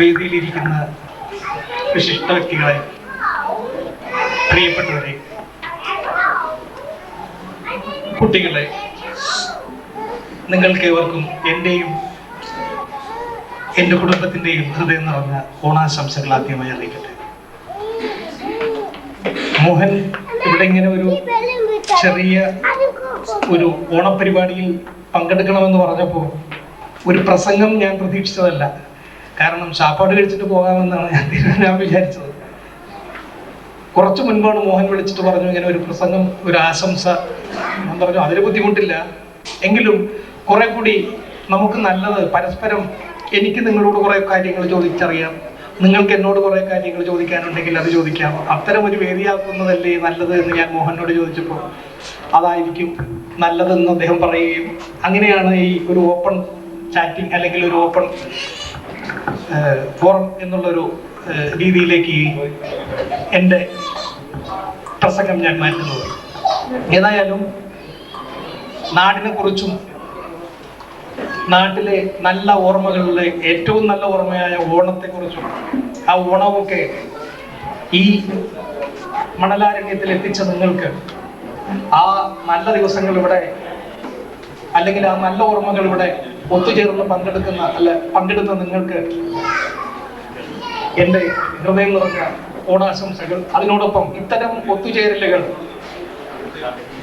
വേദിയിലിരിക്കുന്ന വിശിഷ്ട വ്യക്തികളെ പ്രിയപ്പെട്ടവരെ കുട്ടികളെ നിങ്ങൾക്ക് ഏവർക്കും എന്റെയും എന്റെ കുടുംബത്തിന്റെയും ഹൃദയം നിറഞ്ഞ ഓണാശംസകൾ ആദ്യമായി അറിയിക്കട്ടെ. മോഹൻ ഇവിടെ ഇങ്ങനെ ഒരു ചെറിയ ഒരു ഓണപരിപാടിയിൽ പങ്കെടുക്കണമെന്ന് പറഞ്ഞപ്പോൾ ഒരു പ്രസംഗം ഞാൻ പ്രതീക്ഷിച്ചതല്ല. കാരണം ശാപ്പാട് കഴിച്ചിട്ട് പോകാമെന്നാണ് ഞാൻ ഞാൻ വിചാരിച്ചത്. കുറച്ച് മുൻപാണ് മോഹൻ വിളിച്ചിട്ട് പറഞ്ഞു ഇങ്ങനെ ഒരു പ്രസംഗം ഒരു ആശംസ. ഞാൻ പറഞ്ഞു അതിന് ബുദ്ധിമുട്ടില്ല. എങ്കിലും കുറെ കൂടി നമുക്ക് നല്ലത് പരസ്പരം എനിക്ക് നിങ്ങളോട് കുറെ കാര്യങ്ങൾ ചോദിച്ചറിയാം. നിങ്ങൾക്ക് എന്നോട് കുറെ കാര്യങ്ങൾ ചോദിക്കാനുണ്ടെങ്കിൽ അത് ചോദിക്കാം. അത്തരം ഒരു വേദിയാക്കുന്നതല്ലേ നല്ലത് എന്ന് ഞാൻ മോഹനോട് ചോദിച്ചപ്പോൾ അതായിരിക്കും നല്ലതെന്ന് അദ്ദേഹം പറയുകയും അങ്ങനെയാണ് ഈ ഒരു ഓപ്പൺ ചാറ്റിംഗ് അല്ലെങ്കിൽ ഒരു ഓപ്പൺ ഫോറം എന്നുള്ളൊരു രീതിയിലേക്ക് എന്റെ പ്രസംഗം ഞാൻ മാറ്റുന്നത്. ഏതായാലും നാടിനെ കുറിച്ചും നാട്ടിലെ നല്ല ഓർമ്മകളുടെ ഏറ്റവും നല്ല ഓർമ്മയായ ഓണത്തെക്കുറിച്ചും ആ ഓണമൊക്കെ ഈ മണലാരണ്യത്തിൽ എത്തിച്ച നിങ്ങൾക്ക് ആ നല്ല ദിവസങ്ങൾ ഇവിടെ അല്ലെങ്കിൽ ആ നല്ല ഓർമ്മകൾ ഇവിടെ ഒത്തുചേർന്ന് പങ്കെടുക്കുന്ന അല്ല പങ്കെടുത്ത നിങ്ങൾക്ക് എന്റെ ഹൃദയം നിറഞ്ഞ ഓണാശംസകൾ. അതിനോടൊപ്പം ഇത്തരം ഒത്തുചേരലുകൾ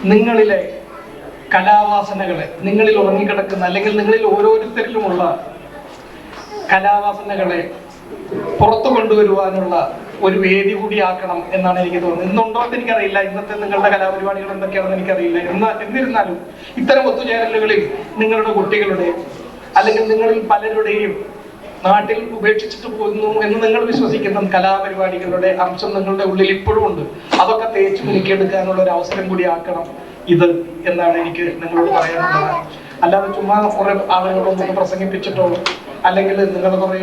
നിങ്ങളിലെ കലാവാസനകളെ നിങ്ങളിൽ ഉറങ്ങിക്കിടക്കുന്ന അല്ലെങ്കിൽ നിങ്ങളിൽ ഓരോരുത്തരിലുമുള്ള കലാവാസനകളെ പുറത്തു കൊണ്ടുവരുവാനുള്ള ഒരു വേദി കൂടിയാക്കണം എന്നാണ് എനിക്ക് തോന്നുന്നത്. ഇന്നുണ്ടോ എന്ന് എനിക്കറിയില്ല. ഇന്നത്തെ നിങ്ങളുടെ കലാപരിപാടികൾ എന്തൊക്കെയാണെന്ന് എനിക്കറിയില്ല. എന്ന് എന്നിരുന്നാലും ഇത്തരം ഒത്തുചേരലുകളിൽ നിങ്ങളുടെ കുട്ടികളുടെ അല്ലെങ്കിൽ നിങ്ങളിൽ പലരുടെയും നാട്ടിൽ ഉപേക്ഷിച്ചിട്ട് പോകുന്നു എന്ന് നിങ്ങൾ വിശ്വസിക്കുന്ന കലാപരിപാടികളുടെ അംശം നിങ്ങളുടെ ഉള്ളിൽ ഇപ്പോഴും ഉണ്ട്. അതൊക്കെ തേച്ച് മിനുക്കിയെടുക്കാനുള്ള ഒരു അവസരം കൂടി ആക്കണം ഇത് എന്നാണ് എനിക്ക് നിങ്ങളോട് പറയാനുള്ളത്. അല്ലാതെ ചുമ്മാ കുറെ ആളുകളൊന്നും പ്രസംഗിപ്പിച്ചിട്ടോ അല്ലെങ്കിൽ നിങ്ങൾ കുറെ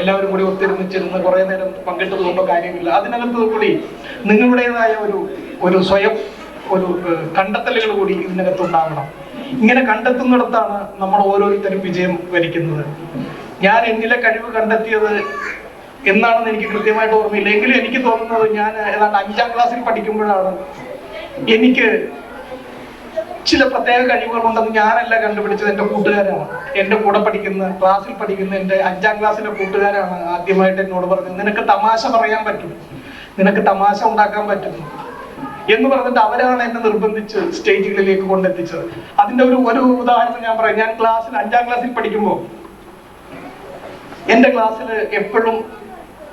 എല്ലാവരും കൂടി ഒത്തൊരുമിച്ചിരുന്ന് കുറെ നേരം പങ്കിട്ടതുകൊണ്ടോ കാര്യമില്ല. അതിനകത്ത് കൂടി നിങ്ങളുടേതായ ഒരു ഒരു സ്വയം ഒരു കണ്ടെത്തലുകൾ കൂടി ഇതിനകത്ത് ഉണ്ടാവണം. ഇങ്ങനെ കണ്ടെത്തുന്നിടത്താണ് നമ്മൾ ഓരോരുത്തരും വിജയം വരിക്കുന്നത്. ഞാൻ എന്നിലെ കഴിവ് കണ്ടെത്തിയത് എന്നാണെന്ന് എനിക്ക് കൃത്യമായിട്ട് ഓർമ്മയില്ല. എങ്കിലും എനിക്ക് തോന്നുന്നത് ഞാൻ ഏതാണ്ട് അഞ്ചാം ക്ലാസ്സിൽ പഠിക്കുമ്പോഴാണ്. എനിക്ക് ചില പ്രത്യേക കഴിവുകളുണ്ടെന്ന് ഞാനല്ല കണ്ടുപിടിച്ചത്. എന്റെ കൂട്ടുകാരാണ്. എന്റെ കൂടെ പഠിക്കുന്ന ക്ലാസ്സിൽ പഠിക്കുന്ന എന്റെ അഞ്ചാം ക്ലാസ്സിലെ കൂട്ടുകാരാണ് ആദ്യമായിട്ട് എന്നോട് പറഞ്ഞത്. നിനക്ക് തമാശ പറയാൻ പറ്റും. നിനക്ക് തമാശ ഉണ്ടാക്കാൻ പറ്റും. എന്ന് പറഞ്ഞിട്ട് അവരാണ് എന്നെ നിർബന്ധിച്ച് സ്റ്റേജുകളിലേക്ക് കൊണ്ടെത്തിച്ചത്. അതിന്റെ ഒരു ഒരു ഉദാഹരണം ഞാൻ പറയാം. ഞാൻ ക്ലാസ്സിൽ അഞ്ചാം ക്ലാസ്സിൽ പഠിക്കുമ്പോൾ എന്റെ ക്ലാസ്സിൽ എപ്പോഴും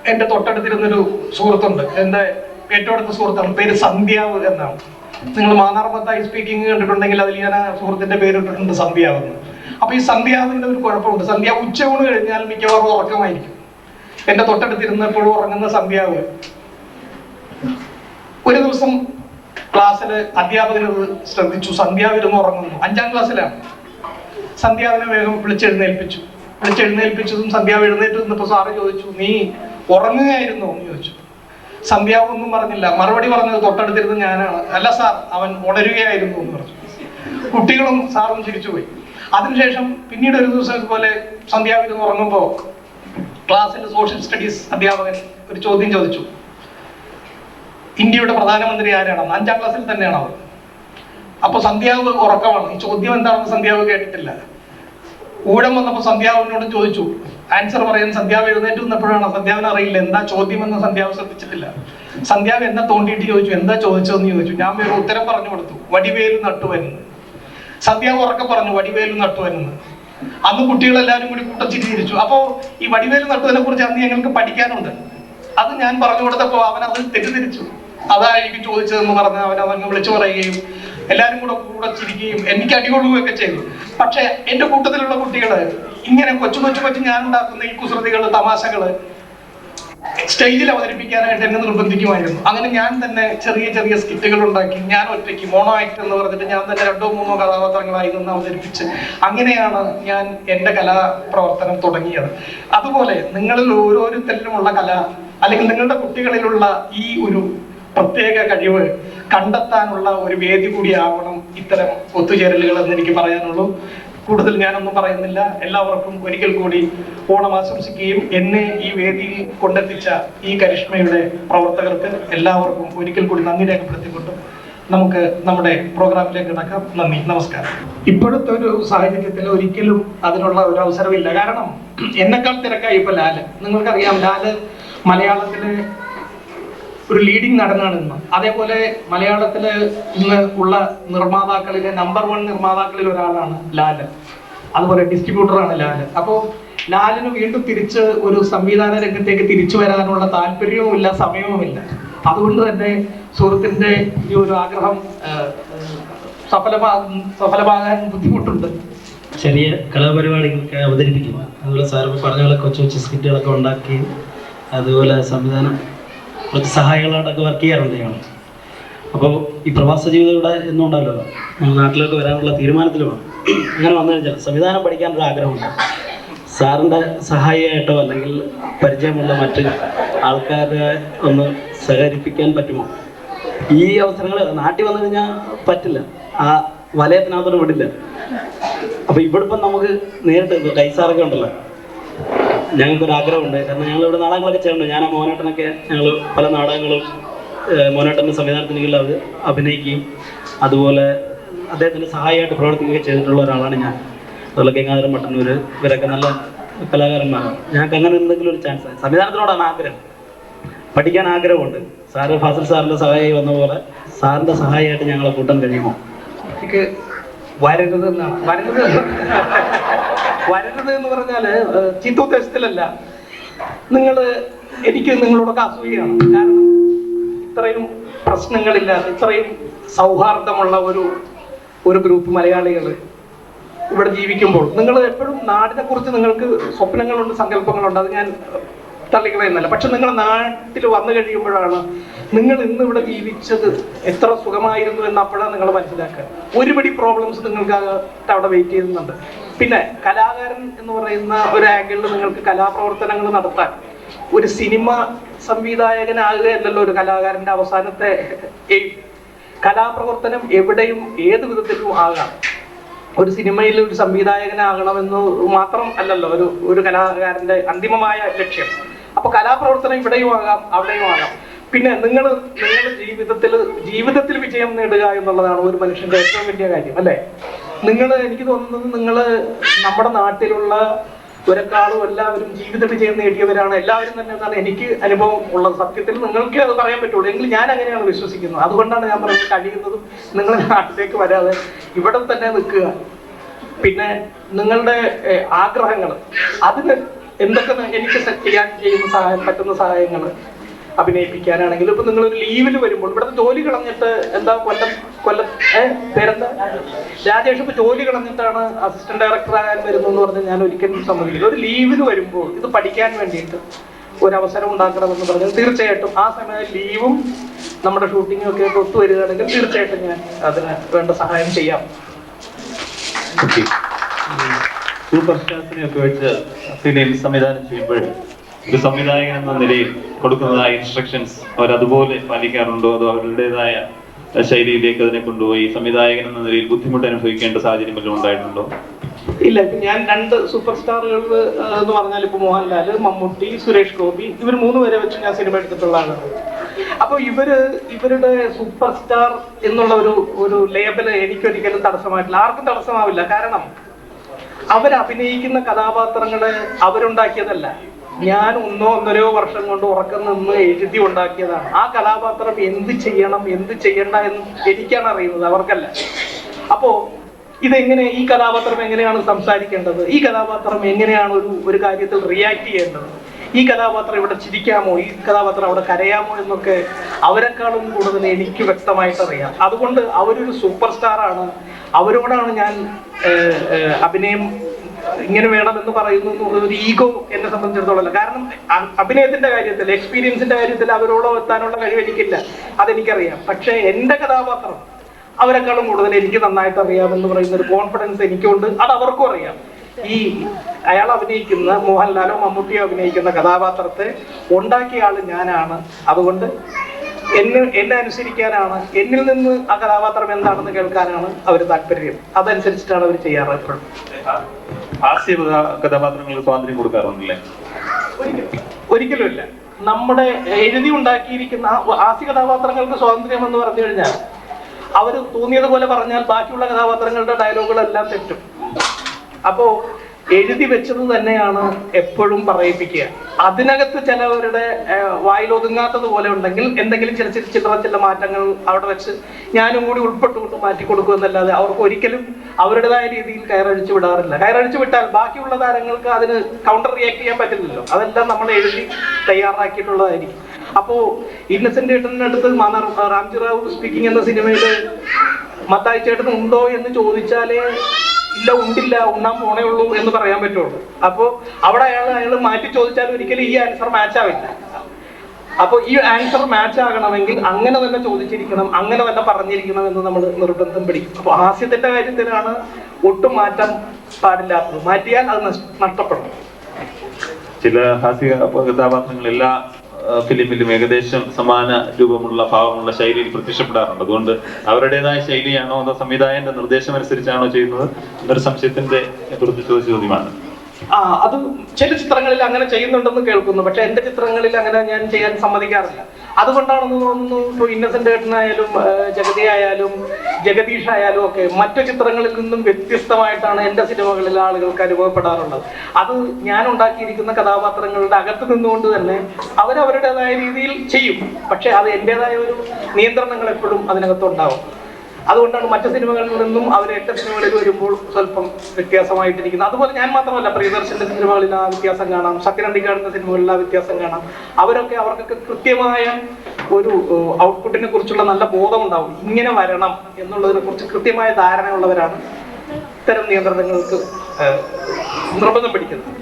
എന്റെ തൊട്ടടുത്തിരുന്നൊരു സുഹൃത്തുണ്ട്. എന്റെ ഏറ്റവും അടുത്ത സുഹൃത്താണ്. പേര് സന്ധ്യാവ് എന്നാണ്. നിങ്ങൾ മാനാർമത്തായി സ്പീക്കിംഗ് കണ്ടിട്ടുണ്ടെങ്കിൽ അതിൽ ഞാൻ ആ സുഹൃത്തിന്റെ പേര് ഇട്ടിട്ടുണ്ട് സന്ധ്യാവ് അപ്പൊ ഈ സന്ധ്യാവിന്റെ ഒരു കുഴപ്പമുണ്ട്. സന്ധ്യ ഉച്ചയൂണ് കഴിഞ്ഞാൽ മിക്കവാറും ഉറക്കമായിരിക്കും. എന്റെ തൊട്ടടുത്തിരുന്ന് എപ്പോഴും ഉറങ്ങുന്ന സന്ധ്യാവ്. ഒരു ദിവസം ക്ലാസ്സിൽ അധ്യാപകനത് ശ്രദ്ധിച്ചു. സന്ധ്യാവിരുന്ന് ഉറങ്ങുന്നു. അഞ്ചാം ക്ലാസ്സിലാണ്. സന്ധ്യാവിനെ വേഗം വിളിച്ചെഴുന്നേൽപ്പിച്ചു വിളിച്ചെഴുന്നേൽപ്പിച്ചതും സന്ധ്യ എഴുന്നേറ്റ് നിന്നപ്പോൾ സാറ് ചോദിച്ചു നീ ഉറങ്ങുകയായിരുന്നോ? എന്ന് ചോദിച്ചു. സന്ധ്യ ഒന്നും പറഞ്ഞില്ല. മറുപടി പറഞ്ഞത് തൊട്ടടുത്തിരുന്ന് ഞാനാണ്. അല്ല സാർ അവൻ ഉണരുകയായിരുന്നു എന്ന് പറഞ്ഞു. കുട്ടികളും സാറും ചിരിച്ചുപോയി. അതിനുശേഷം പിന്നീട് ഒരു ദിവസം ഇതുപോലെ സന്ധ്യാവിരുന്ന് ഉറങ്ങുമ്പോൾ ക്ലാസ്സിൽ സോഷ്യൽ സ്റ്റഡീസ് അധ്യാപകൻ ഒരു ചോദ്യം ചോദിച്ചു. ഇന്ത്യയുടെ പ്രധാനമന്ത്രി ആരാണ് അഞ്ചാം ക്ലാസ്സിൽ തന്നെയാണ് അവർ. അപ്പൊ സന്ധ്യാവ് ഉറക്കമാണ്. ഈ ചോദ്യം എന്താണെന്ന് സന്ധ്യാവ് കേട്ടിട്ടില്ല. ഊഴം വന്നപ്പോൾ സന്ധ്യാവിനോട് ചോദിച്ചു. ആൻസർ പറയാൻ സന്ധ്യാവ് എഴുന്നേറ്റ് നിന്നപ്പോഴാണ് സന്ധ്യാവിന് അറിയില്ല എന്താ ചോദ്യം? എന്ന് സന്ധ്യാവ് ശ്രദ്ധിച്ചിട്ടില്ല. സന്ധ്യാവ് എന്നെ തോണ്ടിയിട്ട് ചോദിച്ചു എന്താ ചോദിച്ചതെന്ന് ചോദിച്ചു. ഞാൻ വേറെ ഉത്തരം പറഞ്ഞു കൊടുത്തു വടിവേലു നട്ടുവെന്ന് സന്ധ്യാവ് ഉറക്കെ പറഞ്ഞു വടിവേലു നട്ടുവെന്ന് അന്ന് കുട്ടികളെല്ലാവരും കൂടി കൂട്ടച്ചിരി തിരിച്ചു അപ്പോ ഈ വടിവേലു നട്ടുവിനെ കുറിച്ച് അന്ന് ഞങ്ങൾക്ക് പഠിക്കാനുണ്ട്. അത് ഞാൻ പറഞ്ഞു കൊടുത്തപ്പോ അവൻ അത് തെറ്റിദ്ധരിച്ചു. അതായിരിക്കും ചോദിച്ചതെന്ന് പറഞ്ഞ് അവൻ അവനെ വിളിച്ചു പറയുകയും എല്ലാരും കൂടെ കൂടെ ചിരിക്കുകയും എനിക്ക് അടികൊള്ളുകയൊക്കെ ചെയ്തു. പക്ഷെ എന്റെ കൂട്ടത്തിലുള്ള കുട്ടികൾ ഇങ്ങനെ കൊച്ചു കൊച്ചു കൊച്ചു ഞാൻ ഉണ്ടാക്കുന്ന ഈ കുസൃതികൾ തമാശകൾ സ്റ്റേജിൽ അവതരിപ്പിക്കാനായിട്ട് എന്നെ നിർബന്ധിക്കുമായിരുന്നു. അങ്ങനെ ഞാൻ തന്നെ ചെറിയ ചെറിയ സ്കിറ്റുകൾ ഉണ്ടാക്കി. ഞാൻ ഒറ്റയ്ക്ക് മോണോ ആക്ട് എന്ന് പറഞ്ഞിട്ട് ഞാൻ തന്നെ രണ്ടോ മൂന്നോ കഥാപാത്രങ്ങളായി നിന്ന് അവതരിപ്പിച്ച് അങ്ങനെയാണ് ഞാൻ എന്റെ കലാപ്രവർത്തനം തുടങ്ങിയത്. അതുപോലെ നിങ്ങളിൽ ഓരോരുത്തരിലുമുള്ള കല അല്ലെങ്കിൽ നിങ്ങളുടെ കുട്ടികളിലുള്ള ഈ ഒരു പ്രത്യേക കഴിവ് കണ്ടെത്താനുള്ള ഒരു വേദി കൂടിയാവണം ഇത്തരം ഒത്തുചേരലുകൾ എന്ന് എനിക്ക് പറയാനുള്ളൂ. കൂടുതൽ ഞാനൊന്നും പറയുന്നില്ല. എല്ലാവർക്കും ഒരിക്കൽ കൂടി ഓണം ആശംസിക്കുകയും എന്നെ ഈ വേദിയിൽ കൊണ്ടെത്തിച്ച ഈ കരിഷ്മയുടെ പ്രവർത്തകർക്ക് എല്ലാവർക്കും ഒരിക്കൽ കൂടി നന്ദി രേഖപ്പെടുത്തിക്കൊണ്ട് നമുക്ക് നമ്മുടെ പ്രോഗ്രാമിലേക്ക് കിടക്കാം. നന്ദി. നമസ്കാരം. ഇപ്പോഴത്തെ ഒരു സാഹചര്യത്തിൽ ഒരിക്കലും അതിനുള്ള ഒരു അവസരമില്ല. കാരണം എന്നെക്കാൾ തിരക്കായി ഇപ്പൊ ലാൽ. നിങ്ങൾക്കറിയാം ലാൽ മലയാളത്തിലെ ഒരു ലീഡിംഗ് നടനാണ് ഇന്ന്. അതേപോലെ മലയാളത്തിൽ ഇന്ന് ഉള്ള നിർമ്മാതാക്കളിലെ നമ്പർ വൺ നിർമ്മാതാക്കളിൽ ഒരാളാണ് ലാൽ അതുപോലെ ഡിസ്ട്രിബ്യൂട്ടറാണ് ലാൽ അപ്പോൾ ലാലിന് വീണ്ടും തിരിച്ച് ഒരു സംവിധാന രംഗത്തേക്ക് തിരിച്ചു വരാനുള്ള താല്പര്യവുമില്ല സമയവുമില്ല. അതുകൊണ്ട് തന്നെ സുഹൃത്തിന്റെ ഈ ഒരു ആഗ്രഹം സഫലമാകും സഫലമാ സഫലമാകാൻ ബുദ്ധിമുട്ടുണ്ട്. ചെറിയ കലാപരിപാടികളൊക്കെ അവതരിപ്പിക്കും. അതുപോലെ സാർ പറഞ്ഞ പോലെ കൊച്ചു കൊച്ചു സ്കിറ്റുകളൊക്കെ ഉണ്ടാക്കി അതുപോലെ സംവിധാനം കുറച്ച് സഹായികളോടൊക്കെ വർക്ക് ചെയ്യാറുണ്ട് ഞങ്ങൾ. അപ്പോൾ ഈ പ്രവാസ ജീവിതം ഇവിടെ എന്നും ഉണ്ടാവില്ലല്ലോ ഞങ്ങൾ നാട്ടിലേക്ക് വരാനുള്ള തീരുമാനത്തിലുമാണ്. അങ്ങനെ വന്നു കഴിഞ്ഞാൽ സംവിധാനം പഠിക്കാനൊരു ആഗ്രഹമുണ്ട്. സാറിന്റെ സഹായിയായിട്ടോ അല്ലെങ്കിൽ പരിചയമുള്ള മറ്റ് ആൾക്കാരെ ഒന്ന് സഹകരിപ്പിക്കാൻ പറ്റുമോ? ഈ അവസരങ്ങൾ നാട്ടിൽ വന്നു കഴിഞ്ഞാൽ പറ്റില്ല. ആ വലയത്തിനകത്തോട്ട് വിടില്ല. അപ്പോൾ ഇവിടെ ഇപ്പം നമുക്ക് നേരിട്ട് കൈസാറൊക്കെ ഉണ്ടല്ലോ. ഞങ്ങൾക്കൊരു ആഗ്രഹമുണ്ട്. കാരണം ഞങ്ങൾ ഇവിടെ നാടകങ്ങളൊക്കെ ചെയ്യുന്നുണ്ട്. ഞാൻ ആ മോനേട്ടനൊക്കെ ഞങ്ങൾ പല നാടകങ്ങളും മോനേട്ടന്റെ സംവിധാനത്തിന് കീഴിൽ അത് അഭിനയിക്കുകയും അതുപോലെ അദ്ദേഹത്തിന് സഹായമായിട്ട് പ്രവർത്തിക്കുകയൊക്കെ ചെയ്തിട്ടുള്ള ഒരാളാണ് ഞാൻ. അതുപോലെ ഗംഗാധരൻ മട്ടന്നൂർ ഇവരൊക്കെ നല്ല കലാകാരന്മാരാണ്. ഞങ്ങൾക്ക് അങ്ങനെ എന്തെങ്കിലും ഒരു ചാൻസ് സംവിധാനത്തിനോടാണ് ആഗ്രഹം. പഠിക്കാൻ ആഗ്രഹമുണ്ട്. സാറ് ഫാസിൽ സാറിന്റെ സഹായി വന്ന പോലെ സാറിന്റെ സഹായമായിട്ട് ഞങ്ങളെ കൂട്ടാൻ കഴിയുമോ? വരരുത് എന്നാണ് വരരുത് എന്ന് പറഞ്ഞാൽ ഏഹ്, ചീത്ത ഉദ്ദേശത്തിലല്ല. നിങ്ങൾ എനിക്ക് നിങ്ങളോടൊക്കെ അസൂയാണ് കാരണം ഇത്രയും പ്രശ്നങ്ങളില്ലാതെ ഇത്രയും സൗഹാർദ്ദമുള്ള ഒരു ഒരു ഗ്രൂപ്പ് മലയാളികൾ ഇവിടെ ജീവിക്കുമ്പോൾ. നിങ്ങൾ എപ്പോഴും നാടിനെ കുറിച്ച് നിങ്ങൾക്ക് സ്വപ്നങ്ങളുണ്ട് സങ്കല്പങ്ങളുണ്ട് അത് ഞാൻ തള്ളിക്കളയുന്നല്ല പക്ഷെ നിങ്ങൾ നാട്ടിൽ വന്നു കഴിയുമ്പോഴാണ് നിങ്ങൾ ഇന്ന് ഇവിടെ ജീവിച്ചത് എത്ര സുഖമായിരുന്നു എന്ന് അപ്പോഴാണ് നിങ്ങൾ മനസ്സിലാക്കുക. ഒരുപടി പ്രോബ്ലംസ് നിങ്ങൾക്ക് അവിടെ വെയിറ്റ് ചെയ്യുന്നുണ്ട്. പിന്നെ കലാകാരൻ എന്ന് പറയുന്ന ഒരു ആംഗിളിൽ നിങ്ങൾക്ക് കലാപ്രവർത്തനങ്ങൾ നടത്താൻ ഒരു സിനിമ സംവിധായകനാകുകയല്ലല്ലോ ഒരു കലാകാരന്റെ അവസാനത്തെ എയിം കലാപ്രവർത്തനം എവിടെയും ഏത് വിധത്തിലും ആകാം. ഒരു സിനിമയിൽ ഒരു സംവിധായകനാകണമെന്ന് മാത്രം അല്ലല്ലോ ഒരു ഒരു കലാകാരന്റെ അന്തിമമായ ലക്ഷ്യം. അപ്പൊ കലാപ്രവർത്തനം ഇവിടെയും ആകാം അവിടെയും ആകാം. പിന്നെ നിങ്ങൾ നിങ്ങളുടെ ജീവിതത്തിൽ ജീവിതത്തിൽ വിജയം നേടുക എന്നുള്ളതാണ് ഒരു മനുഷ്യന്റെ ഏറ്റവും വലിയ കാര്യം അല്ലെ? നിങ്ങൾ എനിക്ക് തോന്നുന്നത് നിങ്ങൾ നമ്മുടെ നാട്ടിലുള്ള ഒരെക്കാളും എല്ലാവരും ജീവിതത്തിൽ വിജയം നേടിയവരാണ്. എല്ലാവരും തന്നെ എന്നാണ് എനിക്ക് അനുഭവം ഉള്ളത്. സത്യത്തിൽ നിങ്ങൾക്ക് അത് പറയാൻ പറ്റുള്ളൂ. എങ്കിൽ ഞാൻ അങ്ങനെയാണ് വിശ്വസിക്കുന്നത്. അതുകൊണ്ടാണ് ഞാൻ പറയുന്നത് കഴിയുന്നതും നിങ്ങൾ നാട്ടിലേക്ക് വരാതെ ഇവിടെ തന്നെ നിൽക്കുക. പിന്നെ നിങ്ങളുടെ ആഗ്രഹങ്ങൾ. അതിന് എന്തൊക്കെ എനിക്ക് ചെയ്യാൻ ചെയ്യുന്ന സഹായം പറ്റുന്ന സഹായങ്ങൾ? അഭിനയിപ്പിക്കാനാണെങ്കിലും ഇപ്പൊ നിങ്ങൾ ഒരു ലീവിൽ വരുമ്പോൾ ഇവിടുത്തെ ജോലി കളഞ്ഞിട്ട് എന്താ കൊല്ലം കൊല്ലം പേരെന്താ? രാജേഷ് ഇപ്പൊ ജോലി കളഞ്ഞിട്ടാണ് അസിസ്റ്റന്റ് ഡയറക്ടർ ആകാൻ വരുന്നു എന്ന് പറഞ്ഞ് ഞാൻ ഒരിക്കലും സമ്മതിക്കില്ല. ഒരു ലീവിൽ വരുമ്പോൾ ഇത് പഠിക്കാൻ വേണ്ടിയിട്ട് ഒരു അവസരം ഉണ്ടാക്കണമെന്ന് പറഞ്ഞാൽ തീർച്ചയായിട്ടും ആ സമയം ലീവും നമ്മുടെ ഷൂട്ടിങ്ങും ഒക്കെ ഒത്തുവരികയാണെങ്കിൽ തീർച്ചയായിട്ടും ഞാൻ അതിന് വേണ്ട സഹായം ചെയ്യാം. സൂപ്പർ സ്റ്റാർസിനെ ഒക്കെ വെച്ച് സിനിമ സംവിധാനം ചെയ്യുമ്പോൾ ഒരു സംവിധായകൻ എന്ന നിലയിൽ കൊടുക്കുന്നതായ ഇൻസ്ട്രക്ഷൻസ് അവർ അതുപോലെ പാലിക്കാറുണ്ടോ? അതോ അവരുടേതായ ശൈലിയിലേക്ക് അതിനെ കൊണ്ടുപോയി സംവിധായകൻ എന്ന നിലയിൽ ബുദ്ധിമുട്ട് അനുഭവിക്കേണ്ട സാഹചര്യം വല്ലതും ഉണ്ടായിട്ടുണ്ടോ? ഇല്ല ഞാൻ രണ്ട് സൂപ്പർ സ്റ്റാറുകൾ എന്ന് പറഞ്ഞാൽ ഇപ്പൊ മോഹൻലാൽ മമ്മൂട്ടി സുരേഷ് ഗോപി ഇവർ മൂന്ന് പേരെ വെച്ച് ഞാൻ സിനിമ എടുത്തിട്ടുള്ളതാണ് അപ്പൊ ഇവർ ഇവരുടെ സൂപ്പർ സ്റ്റാർ എന്നുള്ള ഒരു ഒരു ലേബൽ എനിക്കൊരിക്കലും തടസ്സമായിട്ടില്ല. ആർക്കും തടസ്സമാവില്ല. കാരണം അവരഭിനയിക്കുന്ന കഥാപാത്രങ്ങൾ അവരുണ്ടാക്കിയതല്ല. ഞാൻ ഒന്നോ ഒന്നരയോ വർഷം കൊണ്ട് ഉറക്കം നിന്ന് എഴുതി ഉണ്ടാക്കിയതാണ്. ആ കഥാപാത്രം എന്ത് ചെയ്യണം എന്ത് ചെയ്യണ്ട എന്ന് എനിക്കാണ് അറിയുന്നത് അവർക്കല്ല. അപ്പോ ഇതെങ്ങനെ ഈ കഥാപാത്രം എങ്ങനെയാണ് സംസാരിക്കേണ്ടത്? ഈ കഥാപാത്രം എങ്ങനെയാണ് ഒരു ഒരു കാര്യത്തിൽ റിയാക്ട് ചെയ്യേണ്ടത്? ഈ കഥാപാത്രം ഇവിടെ ചിരിക്കാമോ? ഈ കഥാപാത്രം അവിടെ കരയാമോ എന്നൊക്കെ അവരെക്കാളും കൂടുതൽ എനിക്ക് വ്യക്തമായിട്ട് അറിയാം. അതുകൊണ്ട് അവരൊരു സൂപ്പർ സ്റ്റാർ ആണ്. അവരോടാണ് ഞാൻ അഭിനയം ഇങ്ങനെ വേണം എന്ന് പറയുന്നു ഒരു ഈഗോ എന്നെ സംബന്ധിച്ചിടത്തോളം കാരണം അഭിനയത്തിന്റെ കാര്യത്തിൽ എക്സ്പീരിയൻസിന്റെ കാര്യത്തിൽ അവരോടോ എത്താനുള്ള കഴിവ് എനിക്കില്ല. അതെനിക്കറിയാം. പക്ഷേ എന്റെ കഥാപാത്രം അവരെക്കാളും കൂടുതൽ എനിക്ക് നന്നായിട്ട് അറിയാമെന്ന് പറയുന്ന ഒരു കോൺഫിഡൻസ് എനിക്കുണ്ട്. അത് അവർക്കും അറിയാം. ഈ അയാൾ അഭിനയിക്കുന്ന മോഹൻലാലോ മമ്മൂട്ടിയോ അഭിനയിക്കുന്ന കഥാപാത്രത്തെ ഉണ്ടാക്കിയ ആൾ ഞാനാണ്. അതുകൊണ്ട് എന്നെ എന്നെ അനുസരിക്കാനാണ് എന്നിൽ നിന്ന് ആ കഥാപാത്രം എന്താണെന്ന് കേൾക്കാനാണ് അവർ താല്പര്യം. അതനുസരിച്ചിട്ടാണ് അവർ ചെയ്യാറ് എപ്പോഴും. ഹാസ്യ കഥാ- കഥാപാത്രങ്ങൾക്ക് സ്വാതന്ത്ര്യം കൊടുക്കാറുണ്ടല്ലേ ഒരിക്കലുമില്ല. നമ്മുടെ എഴുതി ഉണ്ടാക്കിയിരിക്കുന്ന ഹാസ്യ കഥാപാത്രങ്ങൾക്ക് സ്വാതന്ത്ര്യം എന്ന് പറഞ്ഞു കഴിഞ്ഞാൽ അവർ തോന്നിയതുപോലെ പറഞ്ഞാൽ ബാക്കിയുള്ള കഥാപാത്രങ്ങളുടെ ഡയലോഗുകളെല്ലാം തെറ്റും. അപ്പോ എഴുതി വെച്ചത് തന്നെയാണ് എപ്പോഴും പറയിപ്പിക്കുക. അതിനകത്ത് ചിലവരുടെ വായിലൊതുങ്ങാത്തത് പോലെ ഉണ്ടെങ്കിൽ എന്തെങ്കിലും ചില ചില്ലറ ചില മാറ്റങ്ങൾ അവിടെ വെച്ച് ഞാനും കൂടി ഉൾപ്പെട്ടുകൊണ്ട് മാറ്റി കൊടുക്കുമെന്നല്ലാതെ അവർക്ക് ഒരിക്കലും അവരുടേതായ രീതിയിൽ കയറഴിച്ചു വിടാറില്ല. കയറഴിച്ചു വിട്ടാൽ ബാക്കിയുള്ള താരങ്ങൾക്ക് അതിന് കൗണ്ടർ റിയാക്ട് ചെയ്യാൻ പറ്റില്ലല്ലോ. അതെല്ലാം നമ്മൾ എഴുതി തയ്യാറാക്കിയിട്ടുള്ളതായിരിക്കും. അപ്പോ ഇന്നസെന്റ് ഏട്ടന്റെ അടുത്ത് മാന്നാർ റാംജി റാവു സ്പീക്കിംഗ് എന്ന സിനിമയുടെ മത്തായി ചേട്ടൻ ഉണ്ടോ എന്ന് ചോദിച്ചാലേ ഇല്ല ഉണ്ടില്ല ഉണ്ണാൻ പോണേ ഉള്ളൂ എന്ന് പറയാൻ പറ്റുള്ളൂ. അപ്പോ അവിടെ അയാൾ അയാൾ മാറ്റി ചോദിച്ചാൽ ഒരിക്കലും ഈ ആൻസർ മാച്ച് ആവില്ല. അപ്പൊ ഈ ആൻസർ മാച്ച് ആകണമെങ്കിൽ അങ്ങനെ തന്നെ ചോദിച്ചിരിക്കണം അങ്ങനെ തന്നെ പറഞ്ഞിരിക്കണം എന്ന് നമ്മൾ നിർബന്ധം പിടിക്കും. അപ്പൊ ഹാസ്യത്തിന്റെ കാര്യത്തിലാണ് ഒട്ടും മാറ്റാൻ പാടില്ലാത്തത്. മാറ്റിയാൽ അത് നഷ്ടപ്പെടും. ചില ഹാസ്യ കഥാപാത്രങ്ങൾ എല്ലാ ഫിലിമിലും ഏകദേശം സമാന രൂപമുള്ള ഭാവമുള്ള ശൈലിയിൽ പ്രത്യക്ഷപ്പെടാറുണ്ട്. അതുകൊണ്ട് അവരുടേതായ ശൈലിയാണോ അതോ സംവിധായകന്റെ നിർദ്ദേശം അനുസരിച്ചാണോ ചെയ്യുന്നത് എന്നൊരു സംശയത്തിന്റെ കുറിച്ച് ചോദ്യമാണ്. ആ അത് ചില ചിത്രങ്ങളിൽ അങ്ങനെ ചെയ്യുന്നുണ്ടെന്ന് കേൾക്കുന്നു. പക്ഷെ എന്റെ ചിത്രങ്ങളിൽ അങ്ങനെ ഞാൻ ചെയ്യാൻ സമ്മതിക്കാറില്ല. അതുകൊണ്ടാണെന്ന് തോന്നുന്നു ഇന്നസെന്റ് ഏട്ടനായാലും ജഗതി ആയാലും ജഗദീഷ് ആയാലും ഒക്കെ മറ്റു ചിത്രങ്ങളിൽ നിന്നും വ്യത്യസ്തമായിട്ടാണ് എന്റെ സിനിമകളിൽ ആളുകൾക്ക് അനുഭവപ്പെടാറുള്ളത്. അത് ഞാൻ ഉണ്ടാക്കിയിരിക്കുന്ന കഥാപാത്രങ്ങളുടെ അകത്ത് നിന്നുകൊണ്ട് തന്നെ അവരവരുടേതായ രീതിയിൽ ചെയ്യും. പക്ഷെ അത് എന്റേതായ ഒരു നിയന്ത്രണങ്ങൾ എപ്പോഴും അതിനകത്തുണ്ടാവും. അതുകൊണ്ടാണ് മറ്റു സിനിമകളിൽ നിന്നും അവർ എട്ട് സിനിമകളിൽ വരുമ്പോൾ സ്വല്പം വ്യത്യാസമായിട്ടിരിക്കുന്നത്. അതുപോലെ ഞാൻ മാത്രമല്ല പ്രിയദർശന്റെ സിനിമകളിൽ ആ വ്യത്യാസം കാണാം. സത്യനന്ദിക്കാടിന്റെ സിനിമകളിൽ ആ വ്യത്യാസം കാണാം. അവരൊക്കെ അവർക്കൊക്കെ കൃത്യമായ ഒരു ഔട്ട്പുട്ടിനെ കുറിച്ചുള്ള നല്ല ബോധം ഉണ്ടാവും ഇങ്ങനെ വരണം എന്നുള്ളതിനെ കുറിച്ച് കൃത്യമായ ധാരണയുള്ളവരാണ് ഇത്തരം നിയന്ത്രണങ്ങൾക്ക് നിർബന്ധം പിടിക്കുന്നത്.